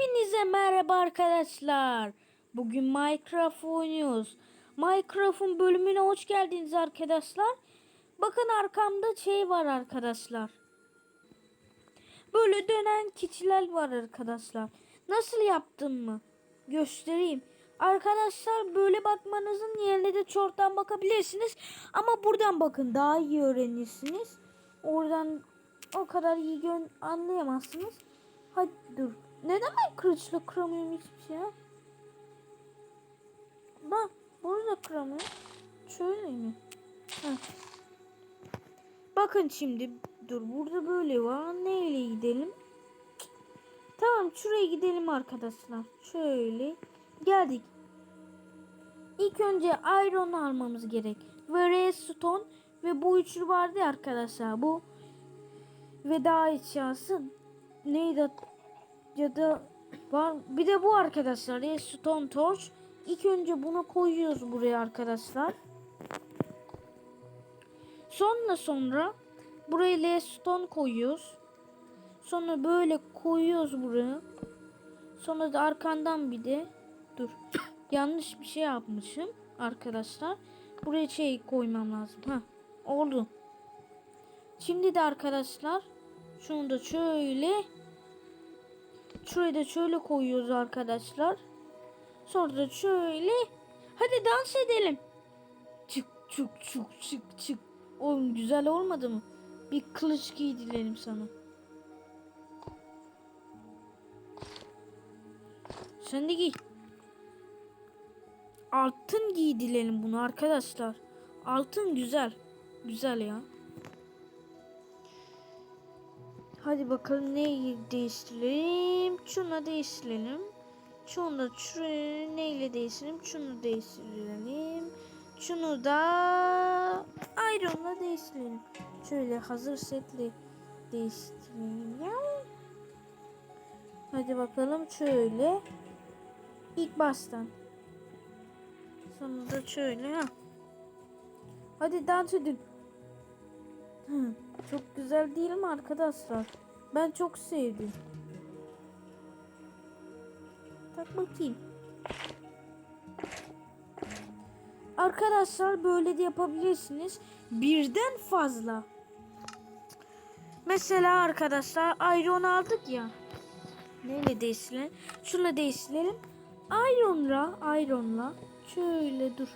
Hepinize merhaba arkadaşlar. Bugün Minecraft oynuyoruz. Minecraft'ın bölümüne hoş geldiniz arkadaşlar. Bakın arkamda şey var arkadaşlar. Böyle dönen keçiler var arkadaşlar. Nasıl yaptım mı? Göstereyim. Arkadaşlar böyle bakmanızın yerine de çorttan bakabilirsiniz. Ama buradan bakın daha iyi öğrenirsiniz. Oradan o kadar iyi anlayamazsınız. Hadi dur. Neden ben kılıçla kıramıyorum hiçbir şey ya? Bak burada kıramıyorum. Şöyle mi? Heh. Bakın şimdi dur burada böyle var. Neyle gidelim? Tamam şuraya gidelim arkadaşlar. Şöyle geldik. İlk önce iron almamız gerek. Ve redstone ve bu üçlü vardı ya arkadaşlar. Bu veda eşyası neydi ya da var bir de bu arkadaşlar redstone torch. İlk önce bunu koyuyoruz buraya arkadaşlar. Sonra sonra buraya redstone koyuyoruz. Sonra böyle koyuyoruz buraya. Sonra da arkandan bir de dur. Yanlış bir şey yapmışım arkadaşlar. Buraya şey koymam lazım. Ha oldu. Şimdi de arkadaşlar şunu da şöyle şuraya da şöyle koyuyoruz arkadaşlar. Sonra da şöyle hadi dans edelim. Çık çık çık çık çık. Oğlum güzel olmadı mı? Bir kılıç giydirelim sana. Sen de giy. Altın giydirelim bunu arkadaşlar. Altın güzel. Güzel ya. Hadi bakalım neyi değiştirelim? Şunu değiştirelim. Şunu da neyle değiştirelim? Şunu değiştirelim. Şunu da Iron'la değiştirelim. Şöyle hazır setle değiştirelim ya. Hadi bakalım şöyle. İlk baştan. Sonra da şöyle ha. Hadi dans edin. Hı, çok güzel değil mi arkadaşlar? Ben çok sevdim. Tak bakayım. Arkadaşlar böyle de yapabilirsiniz. Birden fazla. Mesela arkadaşlar iron aldık ya. Neyle değiştirelim? Şuna değiştirelim. Iron'la, iron'la şöyle dur.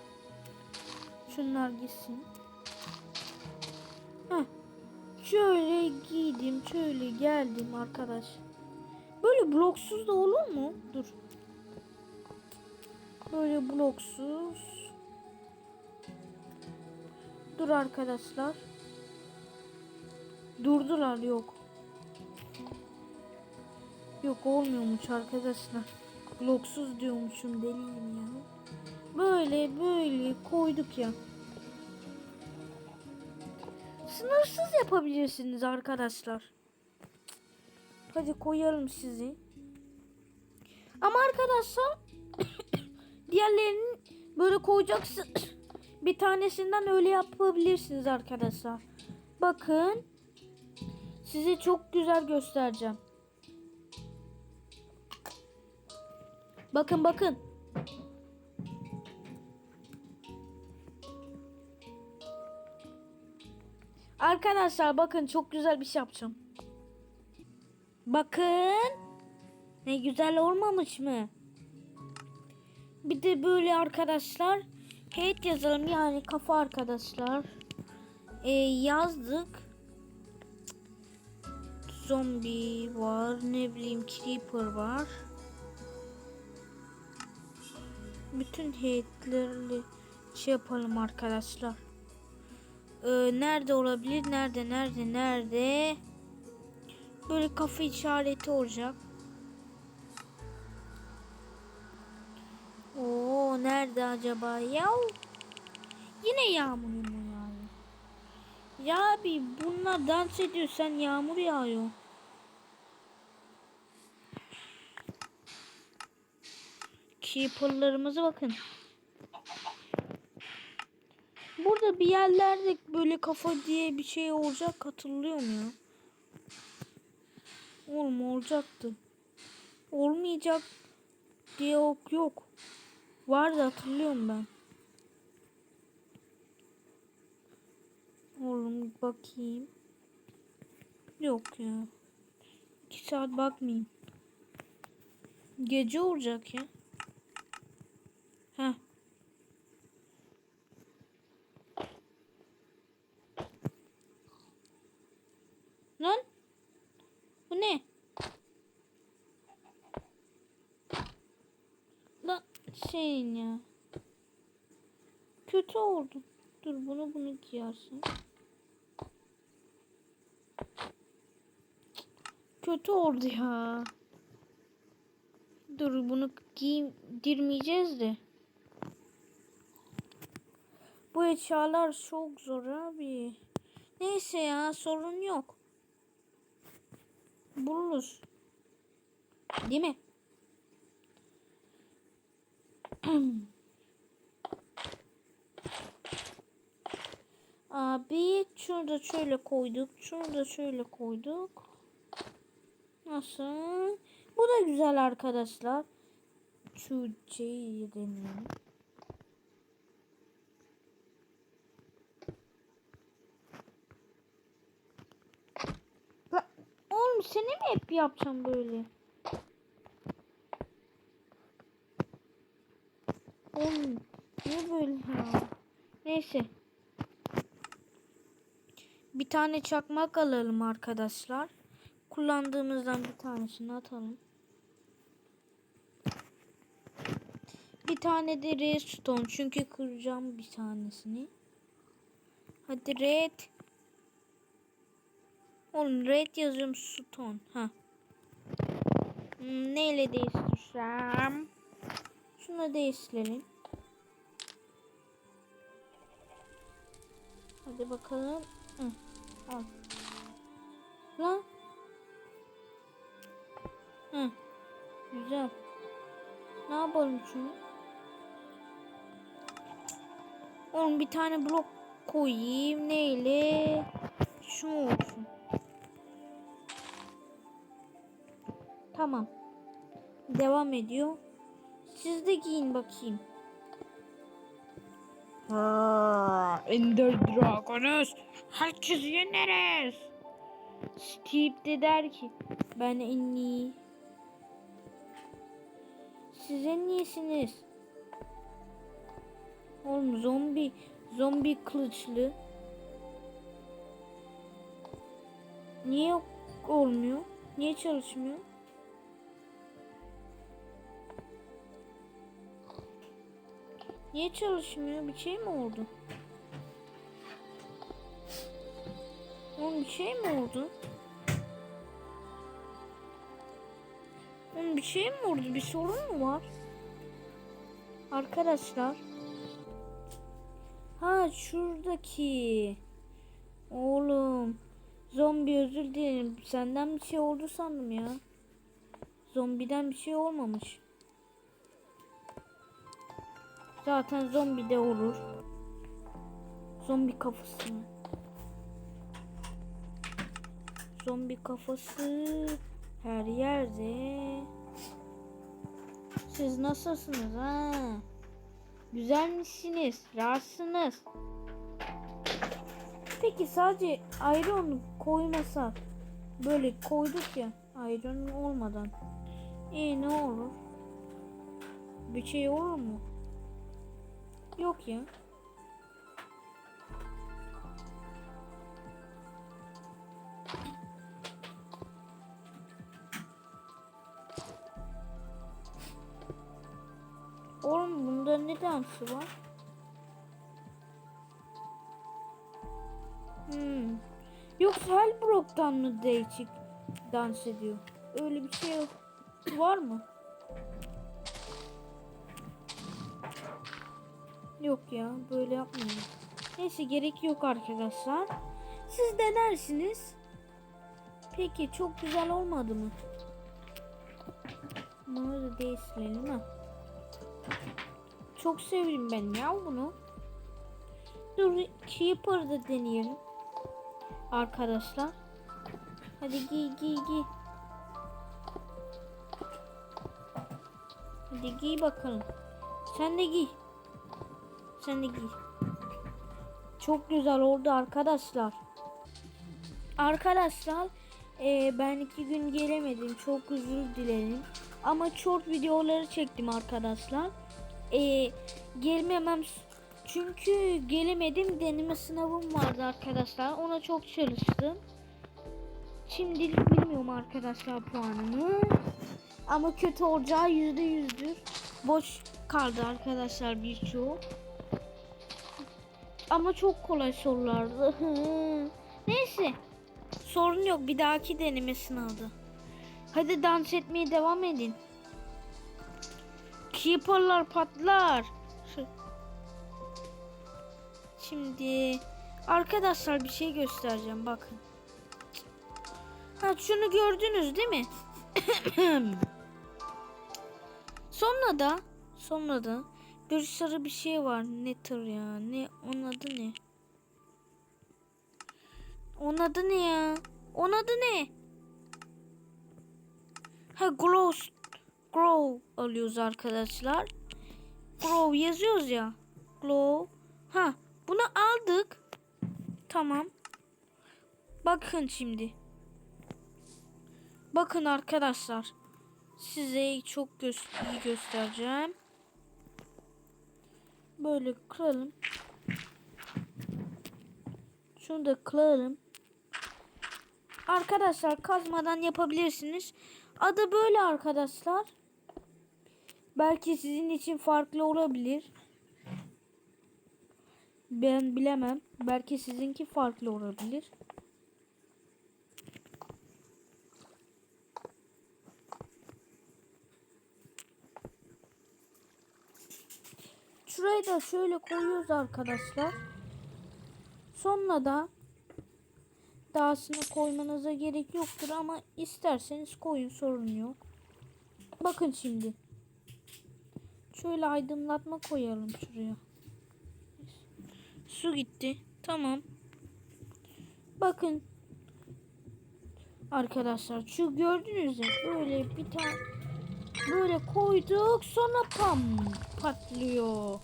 Şunlar gitsin. Heh. Şöyle giydim, şöyle geldim arkadaş. Böyle bloksuz da olur mu? Dur. Böyle bloksuz. Dur arkadaşlar. Durdular yok. Yok olmuyormuş arkadaşlar. Bloksuz diyormuşum deliyim ya. Böyle böyle koyduk ya. Sınırsız yapabilirsiniz arkadaşlar. Hadi koyalım sizi. Ama arkadaşlar diğerlerinin böyle koyacaksın. Bir tanesinden öyle yapabilirsiniz arkadaşlar. Bakın. Size çok güzel göstereceğim. Bakın bakın. Arkadaşlar bakın çok güzel bir şey yapacağım. Bakın. Ne güzel olmamış mı? Bir de böyle arkadaşlar head yazalım yani kafa arkadaşlar. Ee, yazdık. Zombi var ne bileyim creeper var. Bütün headlerle şey yapalım arkadaşlar. Ee, nerede olabilir? Nerede? Nerede? Nerede? Böyle kafa işareti olacak. Oo nerede acaba ya? Yine yağmur mu yağıyor? Ya abi bunlar dans ediyor sen yağmur yağıyor. Keeper'larımıza bakın. Burada bir yerlerde böyle kafa diye bir şey olacak hatırlıyor mu ya? Oğlum olacaktı. olmayacak diye yok yok. Vardı hatırlıyorum ben. Oğlum bakayım. Yok ya. İki saat bakmayayım. Gece olacak ya. Heh. Lan. Bu ne? Lan şeyin ya. Kötü oldu. Dur bunu bunu giyersin. Kötü oldu ya. Dur bunu giydirmeyeceğiz de. Bu eşyalar çok zor abi. Neyse ya sorun yok. Buluruz. Değil mi? Abi şunu da şöyle koyduk. Şunu da şöyle koyduk. Nasıl? Bu da güzel arkadaşlar. Şu C'yi deneyelim. Oğlum seni mi hep yapacağım böyle? Oğlum niye böyle ya? Neyse. Bir tane çakmak alalım arkadaşlar. Kullandığımızdan bir tanesini atalım. Bir tane de redstone çünkü kıracağım bir tanesini. Hadi red. Oğlum red yazıyorum stone. Ha. Hmm, neyle değiştireceğim? Şuna değiştirelim. Hadi bakalım. Hı, al. Lan. Hı. Güzel. Ne yapalım şunu? Oğlum bir tane blok koyayım. Neyle? Şu olsun? Tamam. Devam ediyor. Siz de giyin bakayım. Ender Dragonus. Herkes yeneriz. Steve de der ki ben en iyi. Siz en iyisiniz. Oğlum zombi zombi kılıçlı. Niye olmuyor? Niye çalışmıyor? Niye çalışmıyor? Bir şey mi oldu? Oğlum bir şey mi oldu? Oğlum bir şey mi oldu? Bir sorun mu var? Arkadaşlar. Ha şuradaki. Oğlum. Zombi özür dilerim. Senden bir şey oldu sandım ya. Zombiden bir şey olmamış. Zaten zombi de olur. Zombi kafası. Zombi kafası her yerde. Siz nasılsınız ha? Güzel misiniz? Rahatsınız. Peki sadece iron koymasak böyle koyduk ya iron olmadan. E ne olur? Bir şey olur mu? Yok ya. Oğlum bunda ne dansı var? Hmm. Yoksa Hellbrook'tan mı değişik dans ediyor? Öyle bir şey yok. var mı? Yok ya böyle yapmayalım. Neyse gerek yok arkadaşlar. Siz denersiniz. Peki çok güzel olmadı mı? Bunu da değiştirelim ha. Çok sevdim ben ya bunu. Dur Keeper'ı da deneyelim. Arkadaşlar. Hadi giy giy giy. Hadi giy bakalım. Sen de giy. Sen de giy. Çok güzel oldu arkadaşlar. Arkadaşlar eee, ben iki gün gelemedim. Çok özür dilerim. Ama short videoları çektim arkadaşlar. Eee gelmemem çünkü gelemedim. Deneme sınavım vardı arkadaşlar. Ona çok çalıştım. Şimdilik bilmiyorum arkadaşlar puanımı. Ama kötü olacağı yüzde yüzdür. Boş kaldı arkadaşlar birçoğu. Ama çok kolay sorulardı. Neyse. Sorun yok. Bir dahaki deneme sınavda. Hadi dans etmeye devam edin. Keeper'lar patlar. Şimdi arkadaşlar bir şey göstereceğim bakın. Ha şunu gördünüz değil mi? sonra da sonra da bir sarı bir şey var. Ne tır ya? Ne onun adı ne? Onun adı ne ya? Onun adı ne? Ha glow grow alıyoruz arkadaşlar. Grow yazıyoruz ya. Glow. Ha bunu aldık. Tamam. Bakın şimdi. Bakın arkadaşlar. Size çok gö iyi göstereceğim. Böyle kıralım. Şunu da kıralım. Arkadaşlar kazmadan yapabilirsiniz. Adı böyle arkadaşlar. Belki sizin için farklı olabilir. Ben bilemem. Belki sizinki farklı olabilir. Şurayı da şöyle koyuyoruz arkadaşlar. Sonra da dahasını koymanıza gerek yoktur ama isterseniz koyun sorun yok. Bakın şimdi. Şöyle aydınlatma koyalım şuraya. Su gitti. Tamam. Bakın. Arkadaşlar şu gördünüz mü? Böyle bir tane böyle koyduk sonra pam patlıyor.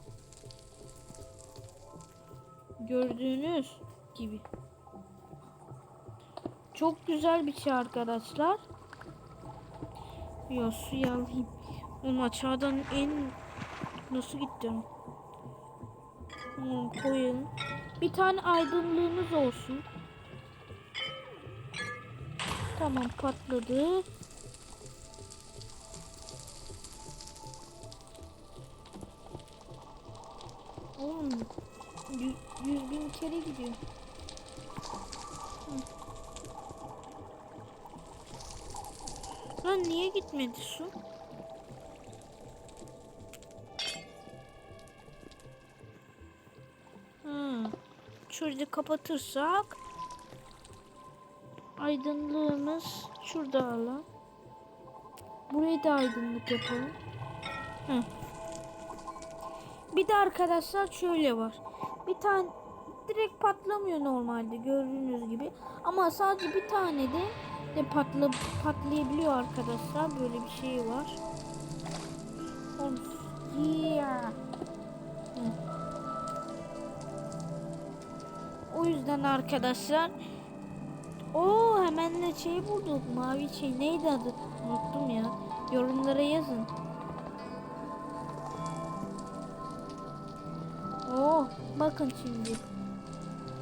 Gördüğünüz gibi. Çok güzel bir şey arkadaşlar. Ya suyu alayım. Oğlum aşağıdan en nasıl gittim? Tamam koyalım. Bir tane aydınlığımız olsun. Tamam patladı. Oğlum yüz, yüz bin kere gidiyor. Hı. Lan niye gitmedi su? Hı. Şurada kapatırsak aydınlığımız şurada alan. Burayı da aydınlık yapalım. Hı. Bir de arkadaşlar şöyle var. Bir tane direkt patlamıyor normalde gördüğünüz gibi. Ama sadece bir tane de, de patla, patlayabiliyor arkadaşlar. Böyle bir şey var. Yeah. O yüzden arkadaşlar o hemen de şey bulduk. Mavi şey neydi adı? Unuttum ya. Yorumlara yazın. Oh bakın şimdi.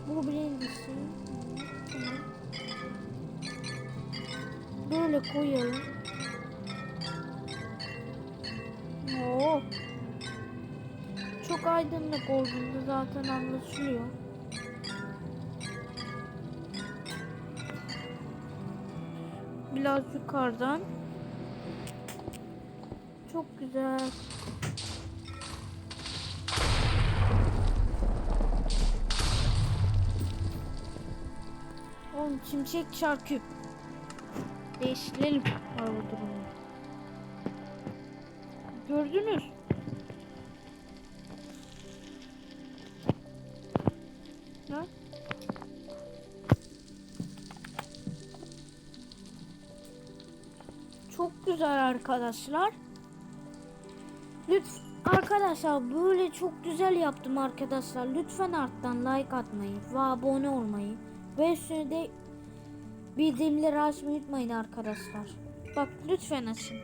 Bu birincisi. Böyle koyalım. Oh. Çok aydınlık olduğunda zaten anlaşılıyor. Biraz yukarıdan. Çok güzel. Oğlum şimşek şarkı. Değiştirelim hava durumunu. Gördünüz. Ha? Çok güzel arkadaşlar. Lütfen arkadaşlar böyle çok güzel yaptım arkadaşlar. Lütfen arttan like atmayı ve abone olmayı ve üstüne de bildirimleri açmayı unutmayın arkadaşlar. Bak lütfen açın.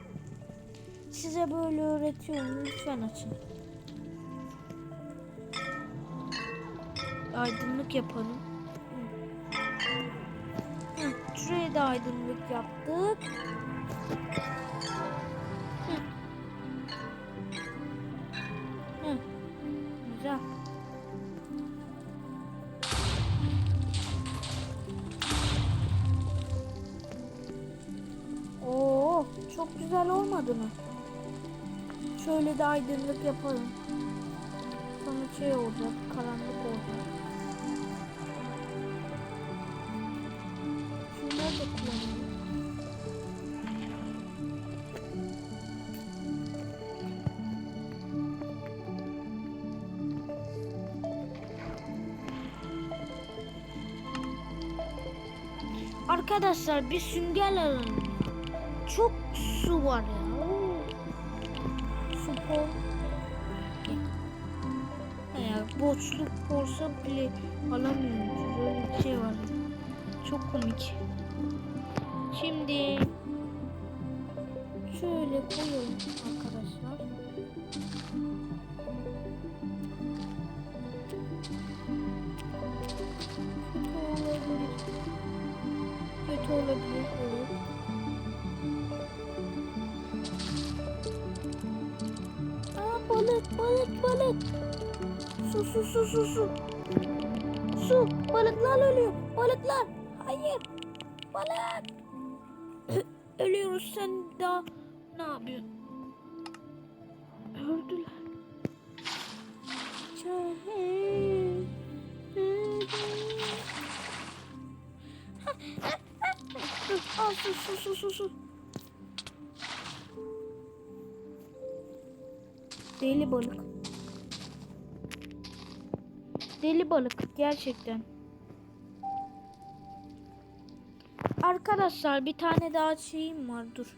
Size böyle öğretiyorum. Lütfen açın. Aydınlık yapalım. Hı, şuraya da aydınlık yaptık. Mı? Şöyle de aydınlık yapalım. Sonra şey olacak, karanlık olacak. Şunları da kullanalım. Arkadaşlar bir sünger alalım. Çok su var. Su por. Ya boşluk porsa bile alamıyoruz. Öyle bir şey var. Çok komik. Şimdi şöyle koyalım arkadaşlar. Kötü olabilir. Kötü olabilir. Balık. Su su su su su. Su balıklar ölüyor. Balıklar. Hayır. Balık. Ölüyoruz sen daha ne yapıyorsun? Öldüler. Al su su su su su. Deli balık. Deli balık gerçekten. Arkadaşlar bir tane daha şeyim var dur.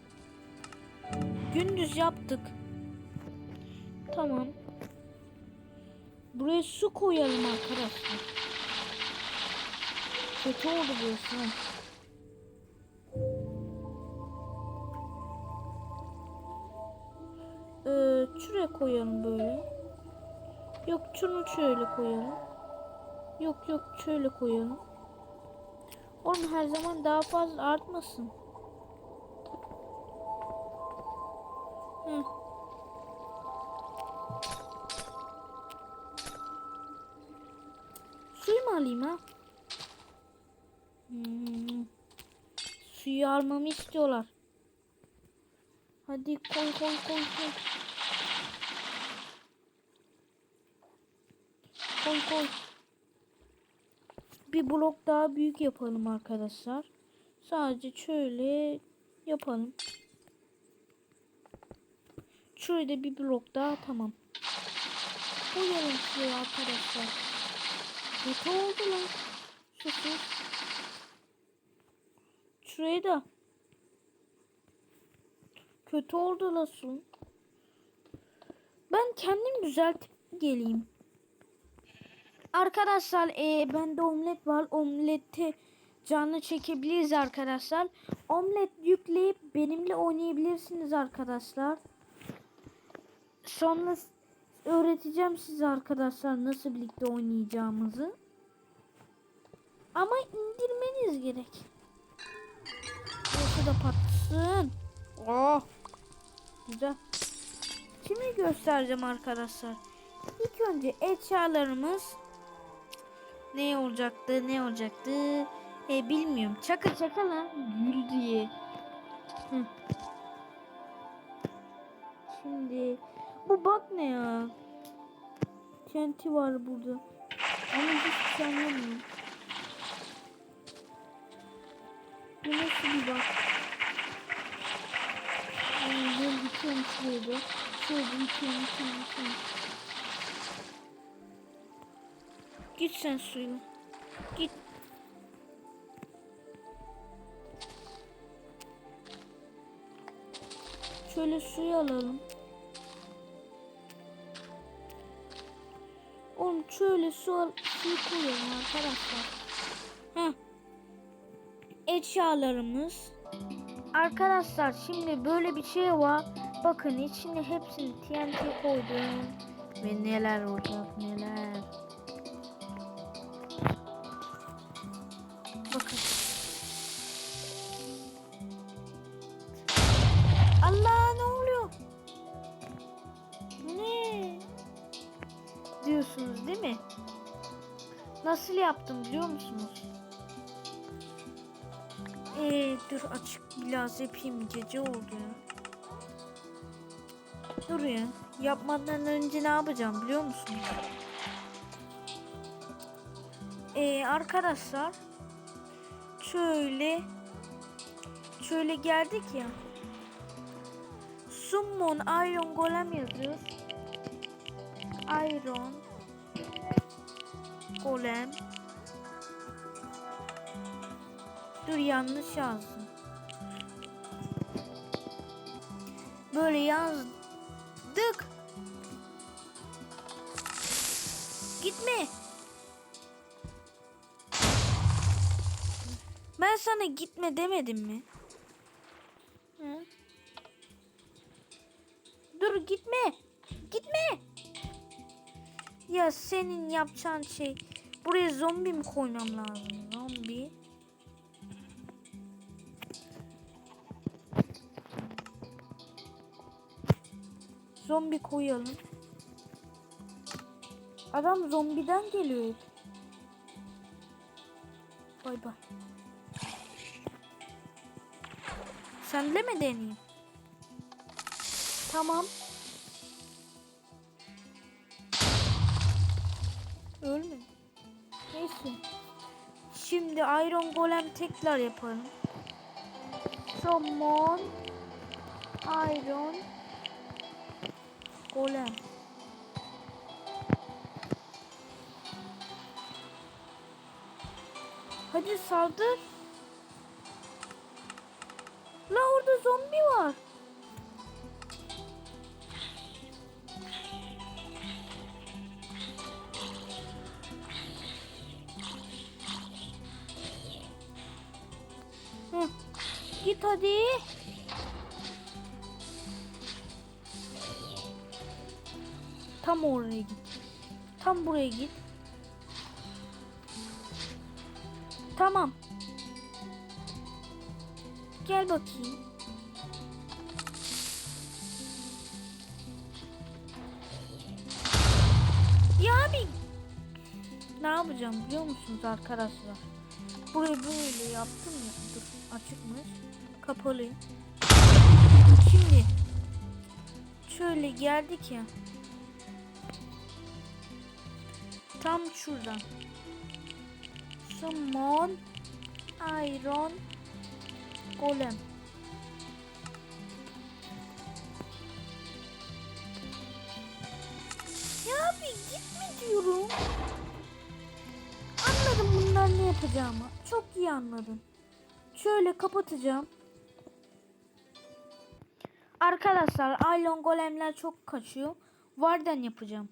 Gündüz yaptık. Tamam. Buraya su koyalım arkadaşlar. Kötü oldu burası. ha. Ee, şuraya koyalım böyle. Yok şunu şöyle koyalım. Yok yok şöyle koyalım. Oğlum her zaman daha fazla artmasın. Heh. Suyu mu alayım ha? Hmm. Suyu almamı istiyorlar. Hadi koy koy koy koy. Koy koy. Bir blok daha büyük yapalım arkadaşlar. Sadece şöyle yapalım. Şöyle bir blok daha tamam. Koyalım şuraya arkadaşlar. Kötü oldu lan. Sus Şuraya da. Kötü oldu la su. Ben kendim düzeltip geleyim. Arkadaşlar e, bende omlet var. Omleti canlı çekebiliriz arkadaşlar. Omlet yükleyip benimle oynayabilirsiniz arkadaşlar. Sonra öğreteceğim size arkadaşlar nasıl birlikte oynayacağımızı. Ama indirmeniz gerek. Burası da patlasın. Oh. Güzel. Şimdi göstereceğim arkadaşlar. İlk önce eşyalarımız ne olacaktı ne olacaktı e, bilmiyorum. Çaka çaka lan gül diye. Hı. Şimdi bu bak ne ya? TNT var burada. Ama hiç anlamıyorum. Bu nasıl bir bak? Yani böyle bir şurada. Şöyle bir şöyle şöyle Git sen suyu. Git. Şöyle suyu alalım. Oğlum şöyle su al suyu koyalım arkadaşlar. Heh. Eşyalarımız. Arkadaşlar şimdi böyle bir şey var. Bakın içine hepsini TNT koydum. Ve neler olacak neler. Nasıl yaptım biliyor musunuz? Ee, dur açık biraz yapayım gece oldu. Dur ya. Yapmadan önce ne yapacağım biliyor musunuz? Ee, arkadaşlar şöyle şöyle geldik ya. Summon Iron Golem yazıyoruz. Iron Golem Dur yanlış yazdım. Böyle yazdık. Gitme. Ben sana gitme demedim mi? Hı? Dur gitme. Gitme. Ya senin yapacağın şey buraya zombi mi koymam lazım? Zombi. Zombi koyalım. Adam zombiden geliyor. Bay bay. Sen de mi deneyeyim? Tamam. Ölme. Şimdi Iron Golem tekrar yapalım. Summon Iron Golem. Hadi saldır. Buraya git. Tamam. Gel bakayım. Ya abi. Ne yapacağım biliyor musunuz arkadaşlar? Burayı böyle yaptım ya. Dur açıkmış. Kapalı. Şimdi şöyle geldik ya. Şuradan. Summon Iron Golem. Ya abi gitme diyorum. Anladım bundan ne yapacağımı. Çok iyi anladım. Şöyle kapatacağım. Arkadaşlar Iron Golemler çok kaçıyor. Varden yapacağım.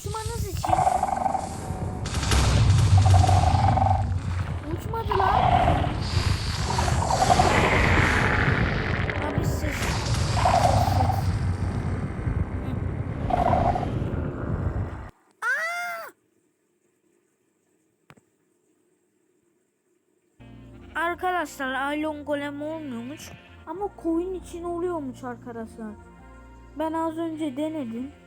Uçmanız için Uçmadı lan. Abi siz. Arkadaşlar Aylon Golem olmuyormuş ama koyun için oluyormuş arkadaşlar. Ben az önce denedim.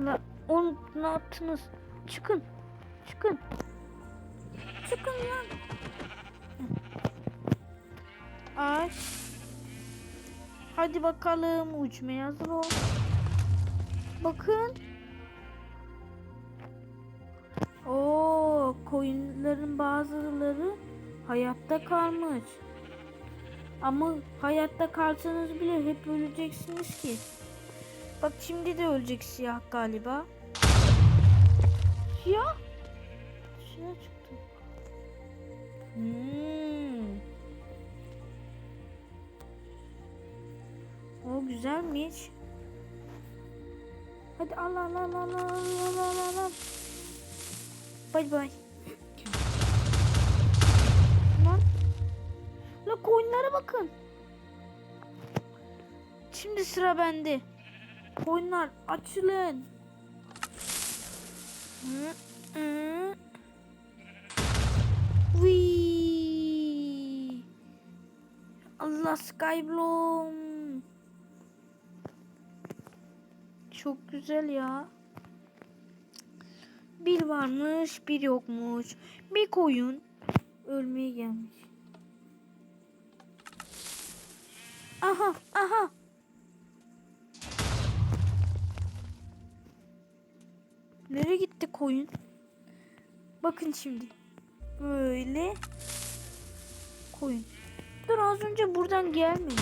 La, onu ne yaptınız? Çıkın. Çıkın. Çıkın lan. Aç. Hadi bakalım uçmaya hazır ol. Bakın. Oo, koyunların bazıları hayatta kalmış. Ama hayatta kalsanız bile hep öleceksiniz ki. Bak şimdi de ölecek siyah galiba. Siyah? Siyah çıktı. Hmm. Güzelmiş. Hadi al al al al al al al al. Bay bay. Lan. La koyunlara bakın. Şimdi sıra bende. Koyunlar açılın. Wee. Allah Skybloom. Çok güzel ya. Bir varmış, bir yokmuş. Bir koyun ölmeye gelmiş. Aha, aha. Nereye gitti koyun? Bakın şimdi. Böyle koyun. Dur az önce buradan gelmedi.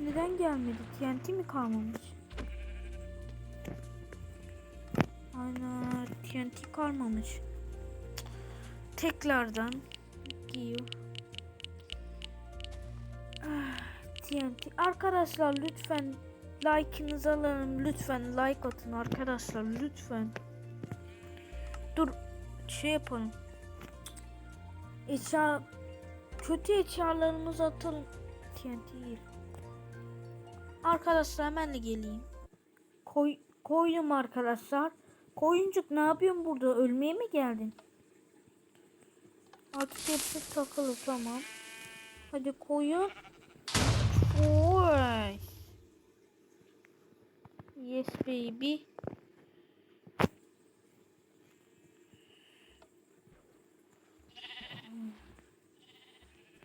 Neden gelmedi? TNT mi kalmamış? Ana TNT kalmamış. Tekrardan giyiyor. Ah, TNT. Arkadaşlar lütfen like'ınızı alalım. Lütfen like atın arkadaşlar lütfen. Dur şey yapalım. Eşya kötü eşyalarımızı atalım. TNT değil. Arkadaşlar hemen de geleyim. Koy, koydum arkadaşlar. Koyuncuk ne yapıyorsun burada? Ölmeye mi geldin? Artık hepsi takılı tamam. Hadi koyun. Yes baby.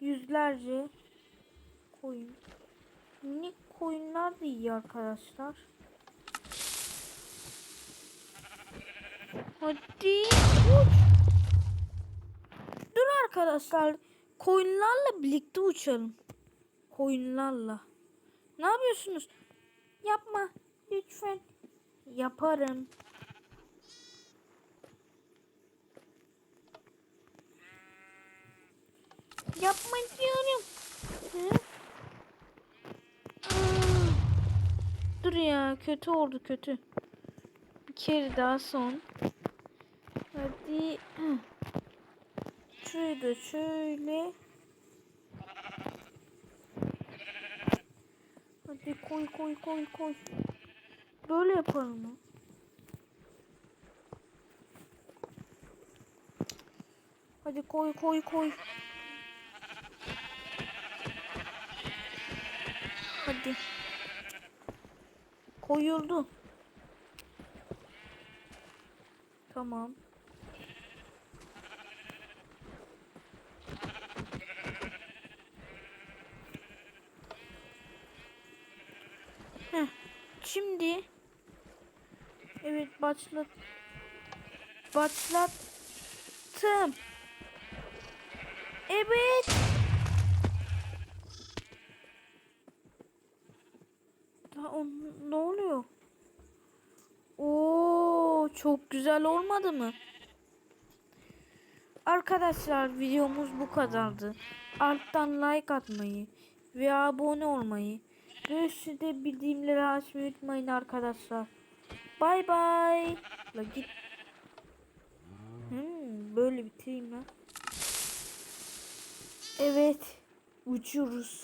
Yüzlerce koyun. Minik koyunlar da iyi arkadaşlar. Hadi uç. Dur arkadaşlar. Koyunlarla birlikte uçalım. Koyunlarla. Ne yapıyorsunuz? Yapma. Lütfen. Yaparım. Yapma diyorum. Dur ya kötü oldu kötü. Bir kere daha son. Hadi. Şurayı da şöyle. Hadi koy koy koy koy. Böyle yapalım mı? Hadi koy koy koy. Hadi. Koyuldu. Tamam. Heh. Şimdi Evet başlat Başlattım Evet Daha on, ne oluyor? Oo çok güzel olmadı mı? Arkadaşlar videomuz bu kadardı. Alttan like atmayı ve abone olmayı ve üstüde bildirimleri açmayı unutmayın arkadaşlar. Bay bay. La git. Hmm, böyle bitireyim ben. Evet. Uçuyoruz.